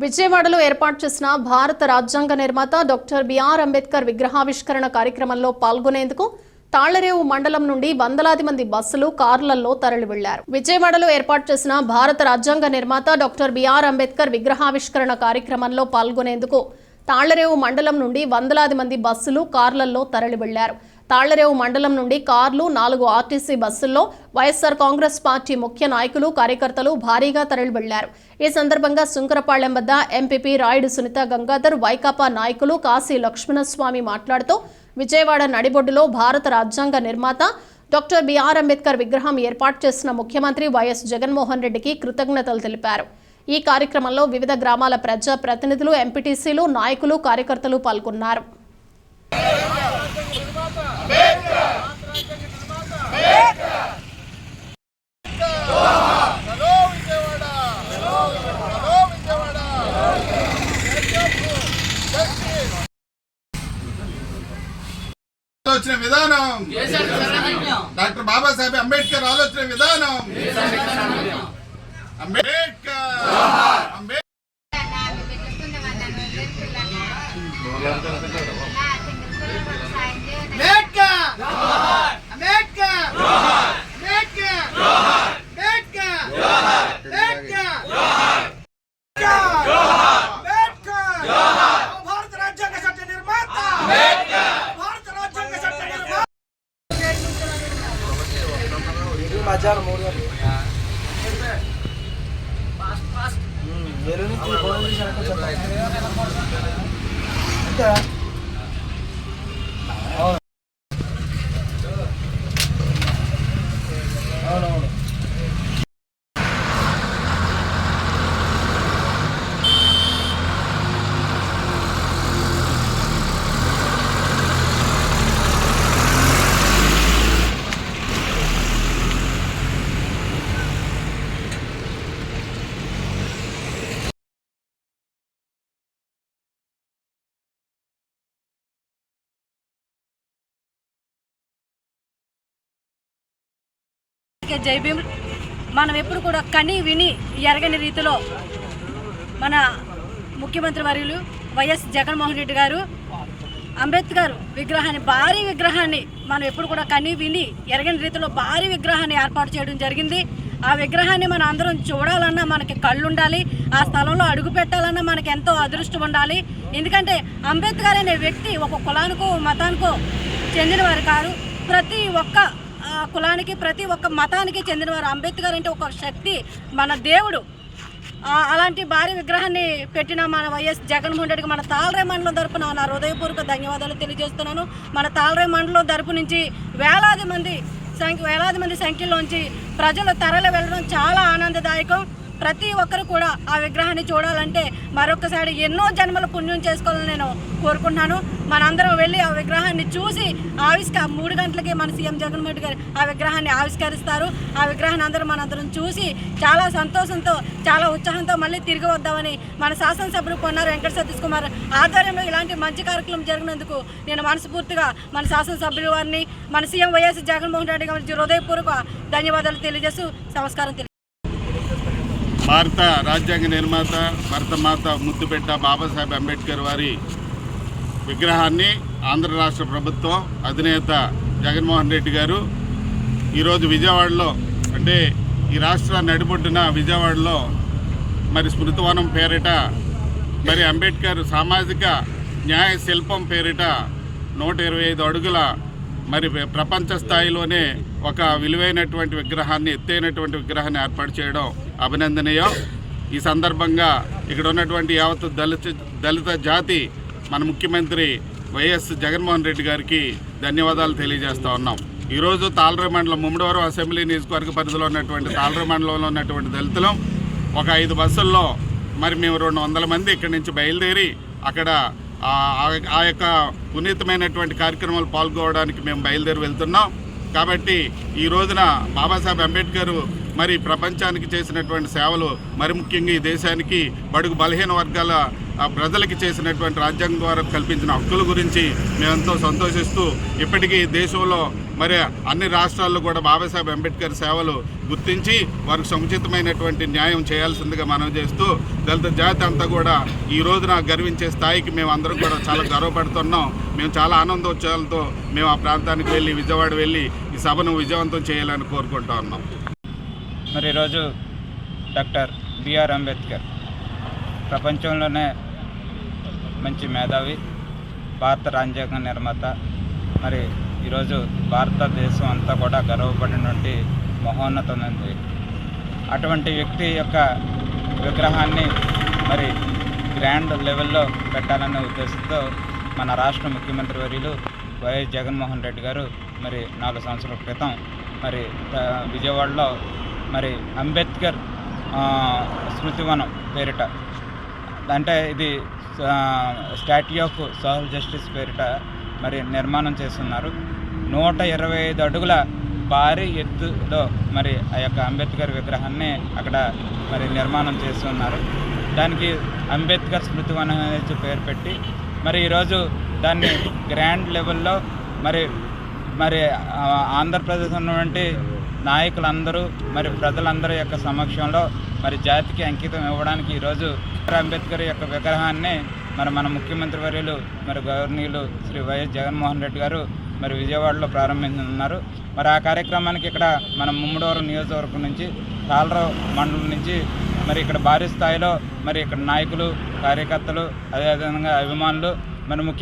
విజయవాడలో ఏర్పాటు చేసిన భారత రాజ్యాంగ నిర్మాత డాక్టర్ బిఆర్ అంబేద్కర్ విగ్రహావిష్కరణ కార్యక్రమంలో పాల్గొనేందుకు తాళ్ళరేవు మండలం నుండి వందలాది మంది బస్సులు కార్లలో తరలి వెళ్ళారు విజయవాడలో ఏర్పాటు చేసిన భారత రాజ్యాంగ నిర్మాత డాక్టర్ బిఆర్ అంబేద్కర్ విగ్రహావిష్కరణ కార్యక్రమంలో పాల్గొనేందుకు తాళ్ళరేవు మండలం నుండి వందలాది మంది బస్సులు కార్లలో తరలి వెళ్ళారు తాళ్ళరేవు మండలం నుండి కార్లు నాలుగు ఆర్టీసీ బస్సుల్లో వైఎస్సార్ కాంగ్రెస్ పార్టీ ముఖ్య నాయకులు కార్యకర్తలు భారీగా తరలి వెళ్ళారు ఈ సందర్భంగా సుంకరపాళ్ళెం వద్ద ఎంపీపీ రాయుడు సునీత గంగాధర్ వైకాపా నాయకులు కాశీ లక్ష్మణస్వామి మాట్లాడుతూ విజయవాడ నడిబొడ్డులో భారత రాజ్యాంగ నిర్మాత డాక్టర్ బిఆర్ అంబేద్కర్ విగ్రహం ఏర్పాటు చేసిన ముఖ్యమంత్రి వైఎస్ జగన్మోహన్ రెడ్డికి కృతజ్ఞతలు తెలిపారు. ఈ కార్యక్రమంలో వివిధ గ్రామాల ప్రజా ప్రతినిధులు ఎంపీటీసీలు నాయకులు కార్యకర్తలు పాల్గొన్నారు హలో విజయవాడ హలో విజయవాడ ఆలోచన విధానం. డాక్టర్ బాబాసాహెబ్ అంబేద్కర్ ఆలోచన విధానం. అంబేద్కర్. మధ్యాహ్నం మూడు గంటలు ఎల్లుండి కే జై భీమ్. మనం ఎప్పుడు కూడా కని విని ఎరగని రీతిలో మన ముఖ్యమంత్రి వర్యులు వైఎస్ జగన్మోహన్ రెడ్డి గారు అంబేద్కర్ విగ్రహాన్ని భారీ విగ్రహాన్ని మనం ఎప్పుడు కూడా కని విని ఎరగని రీతిలో భారీ విగ్రహాన్ని ఏర్పాటు చేయడం జరిగింది. ఆ విగ్రహాన్ని మనం అందరం చూడాలన్నా మనకి కళ్ళు ఉండాలి ఆ స్థలంలో అడుగు పెట్టాలన్నా మనకి ఎంతో అదృష్టం ఉండాలి. ఎందుకంటే అంబేద్కర్ అనే వ్యక్తి ఒక కులానికో మతానికో చెందినవారు కారు. ప్రతి ఒక్క కులానికి ప్రతి ఒక్క మతానికి చెందినవారు. అంబేద్కర్ అంటే ఒక శక్తి మన దేవుడు. అలాంటి భారీ విగ్రహాన్ని పెట్టిన మన వైఎస్ జగన్మోహన్ రెడ్డికి మన తాళరే మండలం తరపున నా హృదయపూర్వక ధన్యవాదాలు తెలియజేస్తున్నాను. మన తాళరే మండలం తరపు నుంచి వేలాది మంది సంఖ్య వేలాది మంది సంఖ్యలోంచి ప్రజలు తరలి వెళ్ళడం చాలా ఆనందదాయకం. ప్రతి ఒక్కరు కూడా ఆ విగ్రహాన్ని చూడాలంటే మరొకసారి ఎన్నో జన్మల పుణ్యం చేసుకోవాలని నేను కోరుకుంటున్నాను. మనందరం వెళ్ళి ఆ విగ్రహాన్ని చూసి ఆవిష్క మూడు గంటలకి మన సీఎం జగన్మోహన్ గారు ఆ విగ్రహాన్ని ఆవిష్కరిస్తారు. ఆ విగ్రహాన్ని అందరం మనందరం చూసి చాలా సంతోషంతో చాలా ఉత్సాహంతో మళ్ళీ తిరిగి వద్దామని మన శాసనసభ్యులు పొన్నారు వెంకట సతీష్ కుమార్ ఆధ్వర్యంలో ఇలాంటి మంచి కార్యక్రమం జరిగినందుకు నేను మనస్ఫూర్తిగా మన శాసనసభ్యుల వారిని మన సీఎం వైఎస్ జగన్మోహన్ రెడ్డి గారికి హృదయపూర్వక ధన్యవాదాలు తెలియజేస్తూ నమస్కారం భారత రాజ్యాంగ నిర్మాత భరతమాత ముద్దుపెట్ట బాబాసాహెబ్ అంబేద్కర్ వారి విగ్రహాన్ని ఆంధ్ర రాష్ట్ర ప్రభుత్వం అధినేత జగన్మోహన్ రెడ్డి గారు ఈరోజు విజయవాడలో అంటే ఈ రాష్ట్ర నడిబొడ్డున విజయవాడలో మరి స్మృతివనం పేరిట మరి అంబేద్కర్ సామాజిక న్యాయ శిల్పం పేరిట నూట ఇరవై ఐదు అడుగుల మరి ప్రపంచ స్థాయిలోనే ఒక విలువైనటువంటి విగ్రహాన్ని ఎత్తైనటువంటి విగ్రహాన్ని ఏర్పాటు చేయడం అభినందనీయం. ఈ సందర్భంగా ఇక్కడ ఉన్నటువంటి యావత్ దళిత దళిత జాతి మన ముఖ్యమంత్రి వైఎస్ జగన్మోహన్ రెడ్డి గారికి ధన్యవాదాలు తెలియజేస్తూ ఉన్నాం. ఈరోజు తాళరే మండలం ముమ్మడివరం అసెంబ్లీ నియోజకవర్గ పరిధిలో ఉన్నటువంటి తాళరే మండలంలో ఉన్నటువంటి దళితులం ఒక ఐదు బస్సుల్లో మరి మేము రెండు వందల మంది ఇక్కడి నుంచి బయలుదేరి అక్కడ ఆ- ఆ యొక్క పునీతమైనటువంటి కార్యక్రమాలు పాల్గొనడానికి మేము బయలుదేరి వెళ్తున్నాం. కాబట్టి ఈ రోజున బాబాసాహెబ్ అంబేద్కర్ మరి ప్రపంచానికి చేసినటువంటి సేవలు మరి ముఖ్యంగా ఈ దేశానికి బడుగు బలహీన వర్గాల ప్రజలకి చేసినటువంటి రాజ్యాంగం ద్వారా కల్పించిన హక్కుల గురించి మేమెంతో సంతోషిస్తూ ఇప్పటికీ దేశంలో మరి అన్ని రాష్ట్రాల్లో కూడా బాబాసాహెబ్ అంబేద్కర్ సేవలు గుర్తించి వారికి సముచితమైనటువంటి న్యాయం చేయాల్సిందిగా మనం చేస్తూ దళిత జాతి అంతా కూడా ఈ రోజున గర్వించే స్థాయికి మేము అందరం కూడా చాలా గర్వపడుతున్నాం. మేము చాలా ఆనందోత్సవాలతో మేము ఆ ప్రాంతానికి వెళ్ళి విజయవాడ వెళ్ళి ఈ సభను విజయవంతం చేయాలని కోరుకుంటా ఉన్నాం. మరి ఈరోజు డాక్టర్ బిఆర్ అంబేద్కర్ ప్రపంచంలోనే మంచి మేధావి భారత రాజ్యాంగ నిర్మాత. మరి ఈరోజు భారతదేశం అంతా కూడా గర్వపడినటువంటి మహోన్నతమైనది అటువంటి వ్యక్తి యొక్క విగ్రహాన్ని మరి గ్రాండ్ లెవెల్లో పెట్టాలనే ఉద్దేశంతో మన రాష్ట్ర ముఖ్యమంత్రి వర్యులు వైఎస్ జగన్మోహన్ రెడ్డి గారు మరి నాలుగు సంవత్సరాల క్రితం మరి విజయవాడలో మరి అంబేద్కర్ స్మృతివనం పేరిట అంటే ఇది స్టాట్యూ ఆఫ్ సోషల్ జస్టిస్ పేరిట మరి నిర్మాణం చేస్తున్నారు. నూట ఇరవై ఐదు అడుగుల భారీ ఎత్తులో మరి ఆ యొక్క అంబేద్కర్ విగ్రహాన్ని అక్కడ మరి నిర్మాణం చేస్తున్నారు. దానికి అంబేద్కర్ స్మృతి వనం అనేది పేరు పెట్టి మరి ఈరోజు దాన్ని గ్రాండ్ లెవెల్లో మరి మరి ఆంధ్రప్రదేశ్ ఉన్నటువంటి నాయకులందరూ మరి ప్రజలందరి యొక్క సమక్షంలో మరి జాతికి అంకితం ఇవ్వడానికి ఈరోజు అంబేద్కర్ యొక్క విగ్రహాన్ని మరి మన ముఖ్యమంత్రి వర్యులు మరి గవర్నీయులు శ్రీ వైఎస్ జగన్మోహన్ రెడ్డి గారు మరి విజయవాడలో ప్రారంభించనున్నారు. మరి ఆ కార్యక్రమానికి ఇక్కడ మన ముమ్మడవరం నియోజకవర్గం నుంచి తాళరావు మండలం నుంచి మరి ఇక్కడ భారీ స్థాయిలో మరి ఇక్కడ నాయకులు కార్యకర్తలు అదేవిధంగా అభిమానులు మరి ముఖ్య